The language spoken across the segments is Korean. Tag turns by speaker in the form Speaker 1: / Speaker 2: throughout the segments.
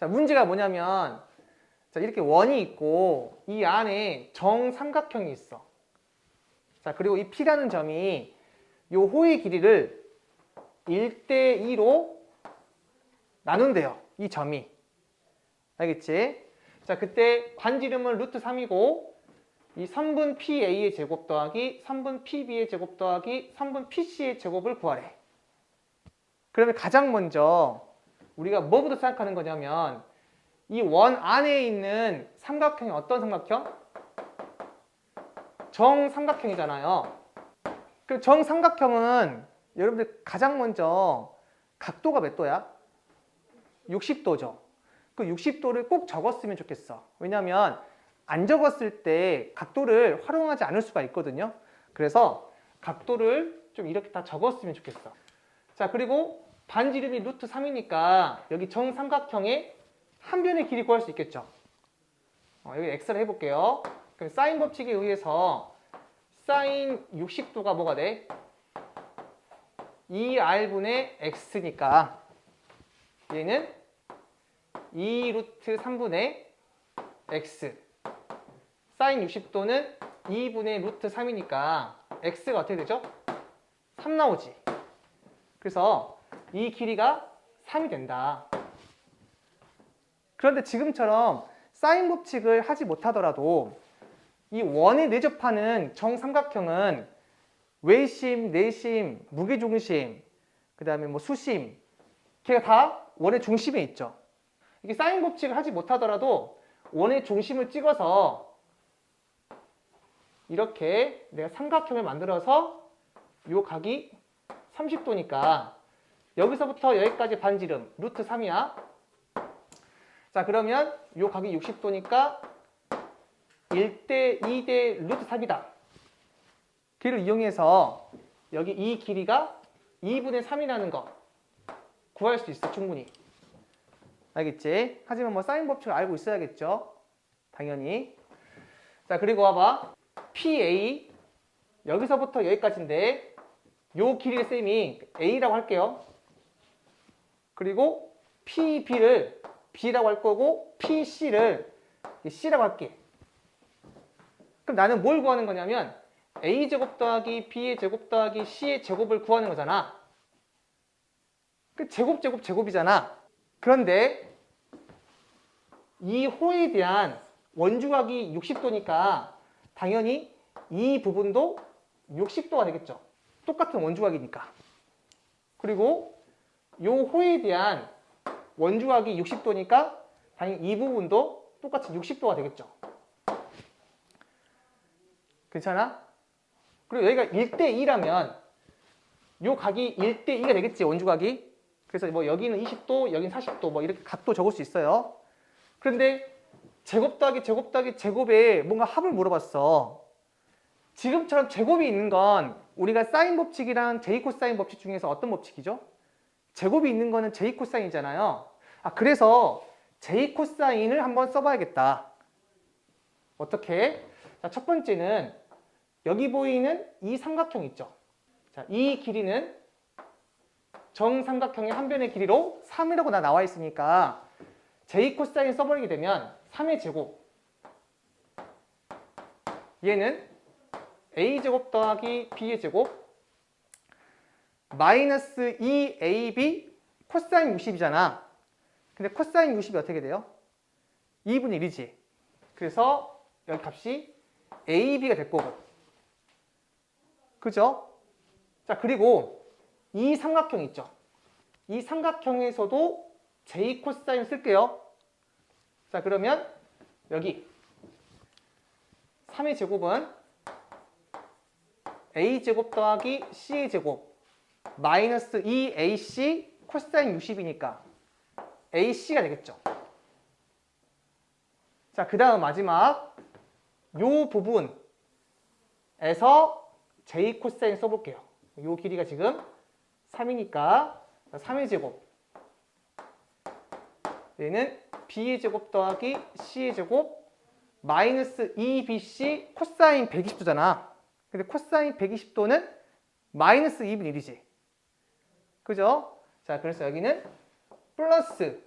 Speaker 1: 자, 문제가 뭐냐면 자, 이렇게 원이 있고 이 안에 정삼각형이 있어. 자, 그리고 이 P라는 점이 요 호의 길이를 1대 2로 나눈대요. 이 점이. 알겠지? 자, 그때 반지름은 루트 3이고 이 3분 PA의 제곱 더하기 3분 PB의 제곱 더하기 3분 PC의 제곱을 구하래. 그러면 가장 먼저 우리가 뭐부터 생각하는 거냐면 이 원 안에 있는 삼각형이 어떤 삼각형? 정삼각형이잖아요. 그 정삼각형은 여러분들 가장 먼저 각도가 몇 도야? 60도죠. 그 60도를 꼭 적었으면 좋겠어. 왜냐하면 안 적었을 때 각도를 활용하지 않을 수가 있거든요. 그래서 각도를 좀 이렇게 다 적었으면 좋겠어. 자, 그리고 반지름이 루트 3이니까 여기 정삼각형의 한 변의 길이 구할 수 있겠죠. 어, 여기 x를 해볼게요. 그럼 사인 법칙에 의해서 사인 60도가 뭐가 돼? 2r분의 x니까 얘는 2 루트 3분의 x 사인 60도는 2분의 루트 3이니까 x가 어떻게 되죠? 3 나오지. 그래서 이 길이가 3이 된다. 그런데 지금처럼 사인 법칙을 하지 못하더라도 이 원에 내접하는 정삼각형은 외심, 내심, 무게중심, 그 다음에 뭐 수심, 걔가 다 원의 중심에 있죠. 이게 사인 법칙을 하지 못하더라도 원의 중심을 찍어서 이렇게 내가 삼각형을 만들어서 요 각이 30도니까 여기서부터 여기까지 반지름 루트 3이야. 자 그러면 요 각이 60도니까 1대 2대 루트 3이다. 길을 이용해서 여기 이 길이가 2분의 3이라는 거 구할 수 있어 충분히. 알겠지? 하지만 뭐 사인 법칙을 알고 있어야겠죠. 당연히. 자 그리고 와봐. PA 여기서부터 여기까지인데 요 길이를 쌤이 A라고 할게요. 그리고 PB를 B라고 할 거고 PC를 C라고 할게. 그럼 나는 뭘 구하는 거냐면 A 제곱 더하기 B의 제곱 더하기 C의 제곱을 구하는 거잖아. 그 제곱 제곱 제곱이잖아. 그런데 이 호에 대한 원주각이 60도니까 당연히 이 부분도 60도가 되겠죠. 똑같은 원주각이니까. 그리고 요 호에 대한 원주각이 60도니까 당연히 이 부분도 똑같이 60도가 되겠죠. 괜찮아? 그리고 여기가 1대 2라면 요 각이 1대 2가 되겠지, 원주각이. 그래서 뭐 여기는 20도, 여기는 40도 뭐 이렇게 각도 적을 수 있어요. 그런데 제곱 더하기 제곱 더하기 제곱에 뭔가 합을 물어봤어. 지금처럼 제곱이 있는 건 우리가 사인 법칙이랑 제이 코사인 법칙 중에서 어떤 법칙이죠? 제곱이 있는 거는 제이 코사인이잖아요. 아, 그래서 제이 코사인을 한번 써봐야겠다. 어떻게? 자, 첫 번째는 여기 보이는 이 삼각형 있죠? 자, 이 길이는 정삼각형의 한 변의 길이로 3이라고 나 나와 있으니까 제이 코사인 써버리게 되면 3의 제곱 얘는 a제곱 더하기 b의 제곱 마이너스 2ab 코사인 60이잖아. 근데 코사인 60이 어떻게 돼요? 2분의 1이지. 그래서 여기 값이 ab가 될 거고. 그죠? 자, 그리고 이 삼각형 있죠? 이 삼각형에서도 j 코사인 쓸게요. 자, 그러면 여기 3의 제곱은 a제곱 더하기 c의 제곱 마이너스 2ac 코사인 60이니까 ac가 되겠죠. 자, 그 다음 마지막 요 부분에서 j 코사인 써볼게요. 요 길이가 지금 3이니까 3의 제곱 얘는 b의 제곱 더하기 c의 제곱 마이너스 2bc 코사인 120도잖아. 근데 코사인 120도는 마이너스 2분의 1이지. 그죠? 자, 그래서 여기는 플러스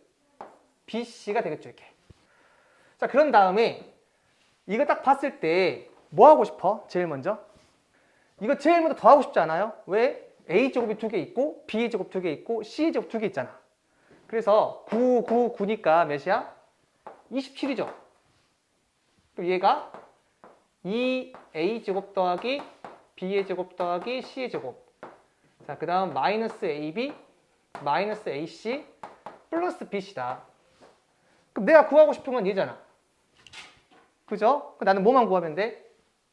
Speaker 1: BC가 되겠죠, 이렇게. 자, 그런 다음에 이거 딱 봤을 때 뭐 하고 싶어? 제일 먼저? 이거 제일 먼저 더 하고 싶지 않아요? 왜? A제곱이 두 개 있고 B제곱 두 개 있고 C제곱 두 개 있잖아. 그래서 9, 9, 9니까 몇이야? 27이죠. 그럼 얘가 2A제곱 더하기 B의 제곱 더하기 C의 제곱. 자, 그 다음 마이너스 AB 마이너스 AC 플러스 BC다. 그럼 내가 구하고 싶은 건 얘잖아. 그죠? 나는 뭐만 구하면 돼?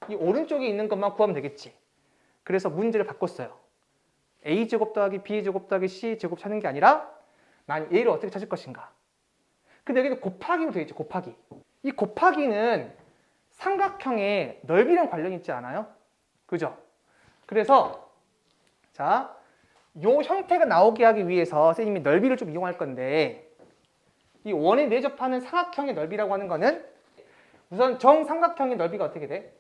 Speaker 1: 이 오른쪽에 있는 것만 구하면 되겠지. 그래서 문제를 바꿨어요. A제곱 더하기 B제곱 더하기 C제곱 찾는 게 아니라 난 얘를 어떻게 찾을 것인가. 근데 여기는 곱하기로 되어 있죠. 곱하기. 이 곱하기는 삼각형의 넓이랑 관련이 있지 않아요? 그죠? 그래서 자, 요 형태가 나오게 하기 위해서 선생님이 넓이를 좀 이용할 건데 이 원에 내접하는 삼각형의 넓이라고 하는 거는 우선 정삼각형의 넓이가 어떻게 돼?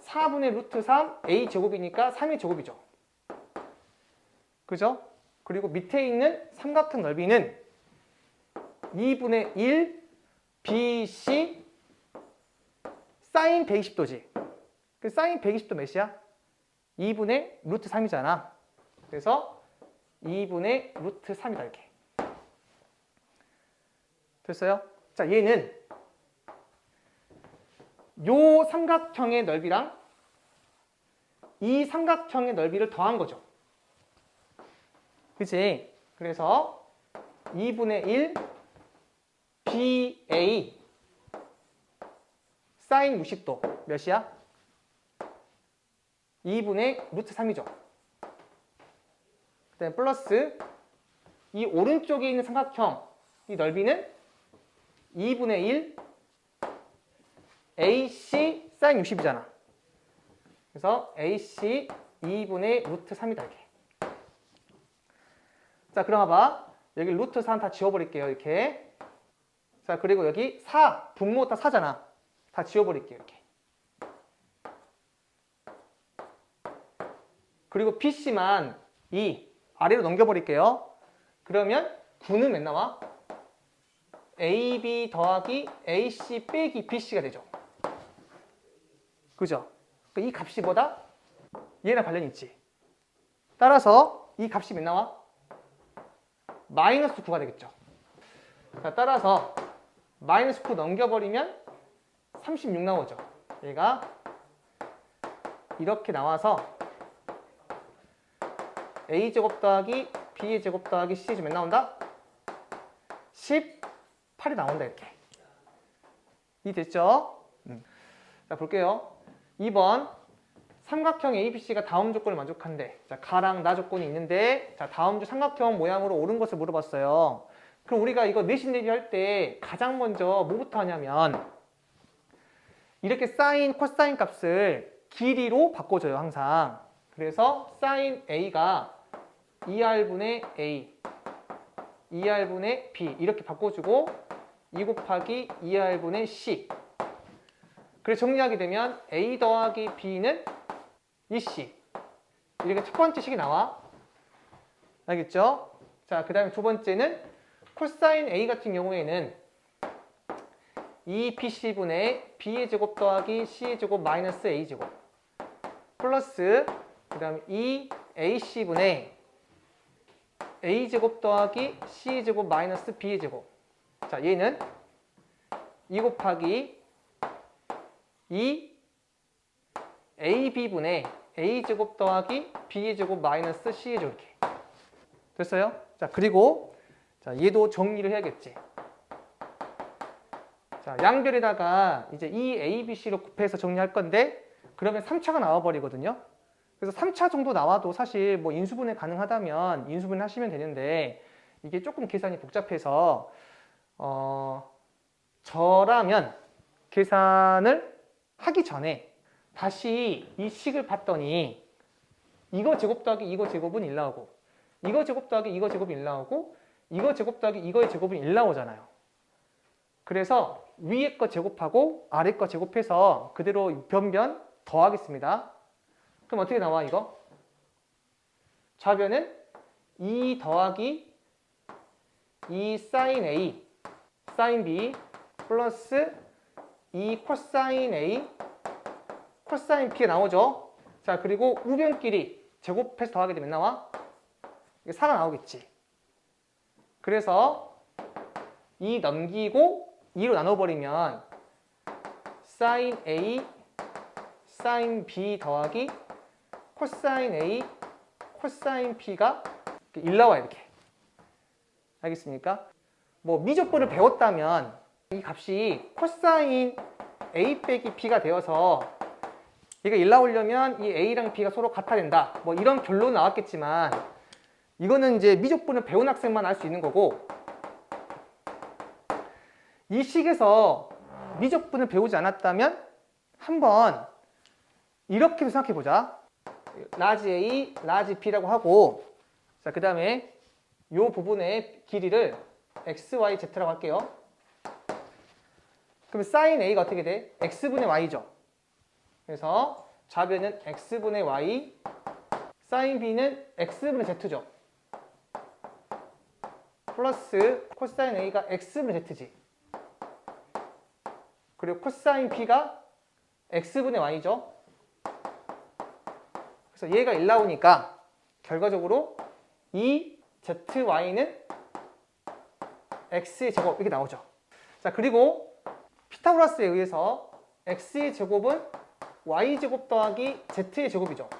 Speaker 1: 4분의 루트 3 a 제곱이니까 3의 제곱이죠. 그죠? 그리고 밑에 있는 삼각형 넓이는 2분의 1 BC 사인 120도지. 그 사인 120도 몇이야? 2분의 루트 3이잖아. 그래서 2분의 루트 3이다 이렇게. 됐어요? 자, 얘는 요 삼각형의 넓이랑 이 삼각형의 넓이를 더한 거죠. 그치? 그래서 2분의 1 BA 사인 60도 몇이야? 2분의 루트 3이죠. 그 다음에 플러스 이 오른쪽에 있는 삼각형 이 넓이는 2분의 1 AC 사인 60이잖아. 그래서 AC 2분의 루트 3이다 이렇게. 자, 그럼 봐봐. 여기 루트 3 다 지워버릴게요. 이렇게. 자, 그리고 여기 4, 분모 다 4잖아. 다 지워버릴게요. 이렇게. 그리고 PC만 2 아래로 넘겨버릴게요. 그러면 9는 몇 나와? AB 더하기 AC 빼기 BC가 되죠. 그죠? 그이 값이 보다 얘랑 관련이 있지. 따라서 이 값이 몇 나와? 마이너스 9가 되겠죠. 자, 따라서 마이너스 9 넘겨버리면 36 나오죠. 얘가 이렇게 나와서 a제곱 더하기 b의 제곱 더하기 c의 제곱 몇 나온다? 18이 나온다 이렇게. 이 됐죠? 음. 자 볼게요. 2번 삼각형 ABC가 다음 조건을 만족한대. 자, 가랑 나 조건이 있는데 자, 다음 주 삼각형 모양으로 옳은 것을 물어봤어요. 그럼 우리가 이거 내신 대비 할 때 가장 먼저 뭐부터 하냐면 이렇게 사인, 코사인 값을 길이로 바꿔줘요, 항상. 그래서 사인 A가 2R분의 A, 2R분의 B 이렇게 바꿔주고 2 곱하기 2R분의 C. 그래서 정리하게 되면 A 더하기 B는 2C 이렇게 첫 번째 식이 나와. 알겠죠? 자, 그 다음에 두 번째는 코사인 A 같은 경우에는 2PC분의 B의 제곱 더하기 C의 제곱 마이너스 A 제곱 플러스 그 다음에 2AC분의 A 제곱 더하기 C 제곱 마이너스 B 제곱. 자, 얘는 2 곱하기 2 AB분의 A 제곱 더하기 B 제곱 마이너스 C 제곱 이렇게. 됐어요? 자, 그리고 자, 얘도 정리를 해야겠지. 자, 양별에다가 이제 이 A, B, C로 곱해서 정리할 건데 그러면 3차가 나와 버리거든요. 그래서 3차 정도 나와도 사실 뭐 인수분해 가능하다면 인수분해 하시면 되는데 이게 조금 계산이 복잡해서 어 저라면 계산을 하기 전에 다시 이 식을 봤더니 이거 제곱 더하기 이거 제곱은 1 나오고 이거 제곱 더하기 이거 제곱이 1 나오고 이거 제곱 더하기 이거의 제곱은 1 나오잖아요. 그래서 위에 거 제곱하고 아래 거 제곱해서 그대로 변변 더하겠습니다. 그럼 어떻게 나와 이거? 좌변은 2 더하기 2 사인 A 사인 B 플러스 2 코사인 A 코사인 B가 나오죠. 자, 그리고 우변끼리 제곱해서 더하게 되면 나와? 이게 4가 나오겠지. 그래서 2 넘기고 2로 나눠버리면 사인 A 사인 B 더하기 코사인 A 코사인 B가 1 나와 이렇게. 알겠습니까? 뭐 미적분을 배웠다면 이 값이 코사인 A 빼기 B가 되어서 얘가 1 나오려면 이 A랑 B가 서로 같아야 된다. 뭐 이런 결론 나왔겠지만 이거는 이제 미적분을 배운 학생만 알 수 있는 거고 이 식에서 미적분을 배우지 않았다면 한번 이렇게도 생각해 보자. 라지 A, 라지 B라고 하고 자, 그 다음에 이 부분의 길이를 x, y, z라고 할게요. 그럼 사인 a가 어떻게 돼? x분의 y죠. 그래서 좌변은 x분의 y, 사인 b는 x분의 z죠. 플러스 코사인 a가 x분의 z지. 그리고 코사인 b가 x분의 y죠. 그래서 얘가 1 나오니까 결과적으로 이 zy는 x의 제곱 이렇게 나오죠. 자 그리고 피타고라스에 의해서 x의 제곱은 y 제곱 더하기 z의 제곱이죠.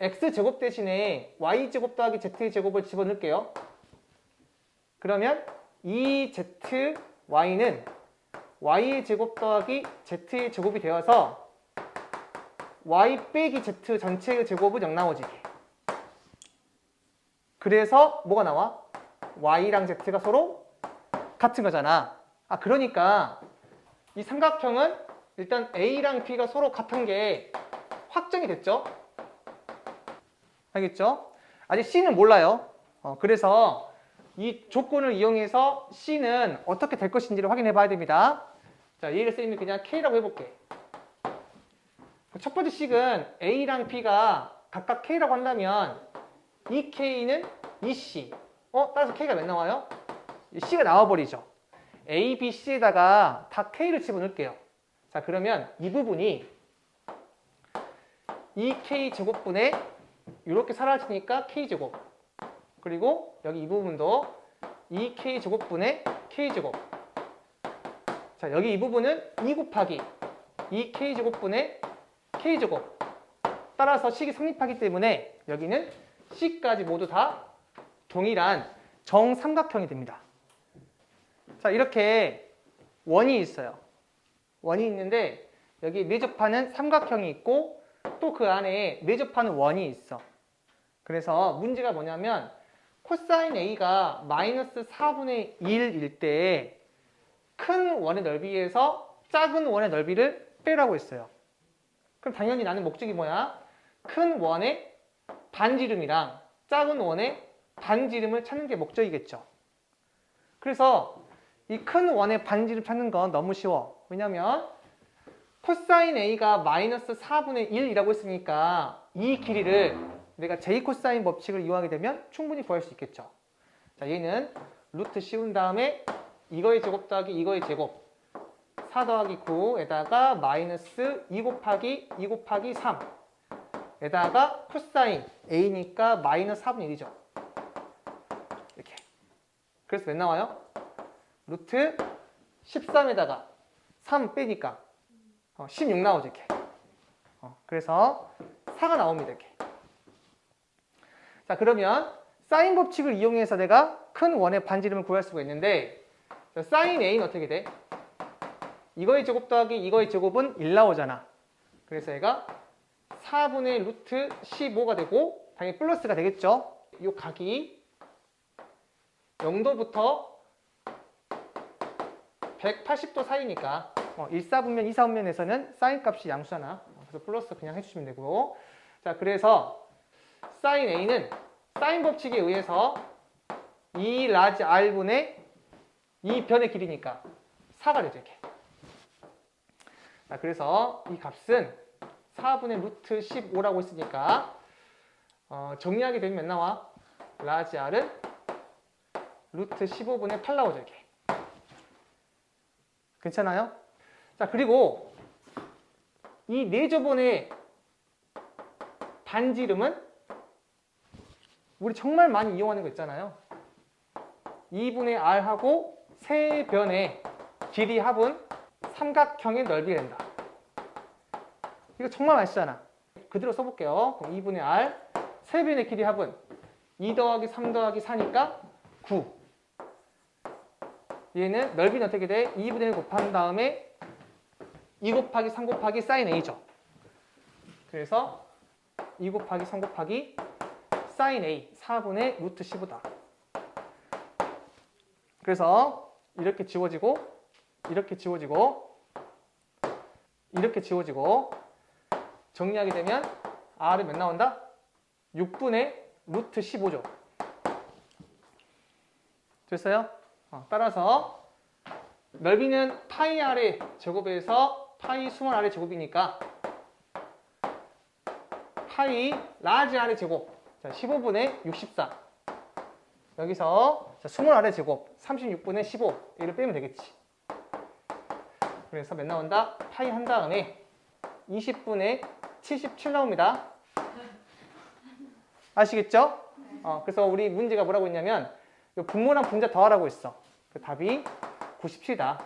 Speaker 1: x 제곱 대신에 y 제곱 더하기 z의 제곱을 집어넣을게요. 그러면 이 z y는 y의 제곱 더하기 z의 제곱이 되어서 y 빼기 z 전체의 제곱은 0 나오지. 그래서 뭐가 나와? y랑 z가 서로 같은 거잖아. 아 그러니까 이 삼각형은 일단 a랑 b가 서로 같은 게 확정이 됐죠? 알겠죠? 아직 c는 몰라요. 어, 그래서 이 조건을 이용해서 c는 어떻게 될 것인지를 확인해 봐야 됩니다. 자, 얘를 쌤이 그냥 k라고 해볼게. 첫 번째 식은 a랑 b가 각각 k라고 한다면 이 k는 이 c. 어? 따라서 k가 몇 나와요? c가 나와버리죠. a, b, c에다가 다 k를 집어넣을게요. 자, 그러면 이 부분이 2k 제곱분의 이렇게 사라지니까 k 제곱. 그리고 여기 이 부분도 2k 제곱분의 k 제곱. 자, 여기 이 부분은 2 곱하기 2k 제곱분의 k 제곱. 따라서 식이 성립하기 때문에 여기는 c까지 모두 다 동일한 정삼각형이 됩니다. 자, 이렇게 원이 있어요. 원이 있는데 여기 매접하는 삼각형이 있고 또 그 안에 매접하는 원이 있어. 그래서 문제가 뭐냐면 코사인 A가 마이너스 4분의 1일 때 큰 원의 넓이에서 작은 원의 넓이를 빼라고 했어요. 그럼 당연히 나는 목적이 뭐야? 큰 원의 반지름이랑 작은 원의 반지름을 찾는 게 목적이겠죠. 그래서 이 큰 원의 반지름 찾는 건 너무 쉬워. 왜냐면 코사인 A가 마이너스 4분의 1이라고 했으니까 이 길이를 내가 J 코사인 법칙을 이용하게 되면 충분히 구할 수 있겠죠. 자, 얘는 루트 씌운 다음에 이거의 제곱 더하기 이거의 제곱 4 더하기 9에다가 마이너스 2 곱하기 2 곱하기 3 에다가 코사인 A니까 마이너스 4분의 1이죠. 이렇게. 그래서 몇 나와요? 루트 13에다가 3 빼니까 어, 16 나오죠. 이렇게. 어, 그래서 4가 나옵니다. 이렇게. 자, 그러면 사인 법칙을 이용해서 내가 큰 원의 반지름을 구할 수가 있는데 자, 사인 A는 어떻게 돼? 이거의 제곱 더하기 이거의 제곱은 1 나오잖아. 그래서 얘가 4분의 루트 15가 되고 당연히 플러스가 되겠죠. 이 각이 0도부터 180도 사이니까 어, 1사분면, 2사분면에서는 사인 값이 양수잖아. 그래서 플러스 그냥 해주시면 되고 자 그래서 사인 A는 사인 법칙에 의해서 2 라지 R분의 이 변의 길이니까 4가 되죠 이렇게. 자 그래서 이 값은 4분의 루트 15라고 했으니까 어, 정리하게 되면 몇 나와? 라지 R은 루트 15분의 8 나오죠, 이게. 괜찮아요? 자, 그리고 이 4조번의 반지름은 우리 정말 많이 이용하는 거 있잖아요. 2분의 r하고 세 변의 길이 합은 삼각형의 넓이가 된다. 이거 정말 쓰잖아. 그대로 써볼게요. 그럼 2분의 r 세 변의 길이 합은 2 더하기 3 더하기 4니까 9. 얘는 넓이는 어떻게 돼? 2분의 1 곱한 다음에 2 곱하기 3 곱하기 사인 a죠. 그래서 2 곱하기 3 곱하기 사인 a 4분의 루트 15다. 그래서 이렇게 지워지고 이렇게 지워지고 이렇게 지워지고 정리하게 되면 r은 몇 나온다? 6분의 루트 15죠. 됐어요? 어, 따라서 넓이는 파이 r의 제곱에서 파이 스몰 r의 제곱이니까 파이 라지 r의 제곱 자, 15분의 64 여기서 자, 스몰 r의 제곱 36분의 15 이를 빼면 되겠지 그래서 몇 나온다? 파이 한 다음에 20분의 77 나옵니다 아시겠죠? 어, 그래서 우리 문제가 뭐라고 했냐면 이 분모랑 분자 더하라고 했어 그 답이 97이다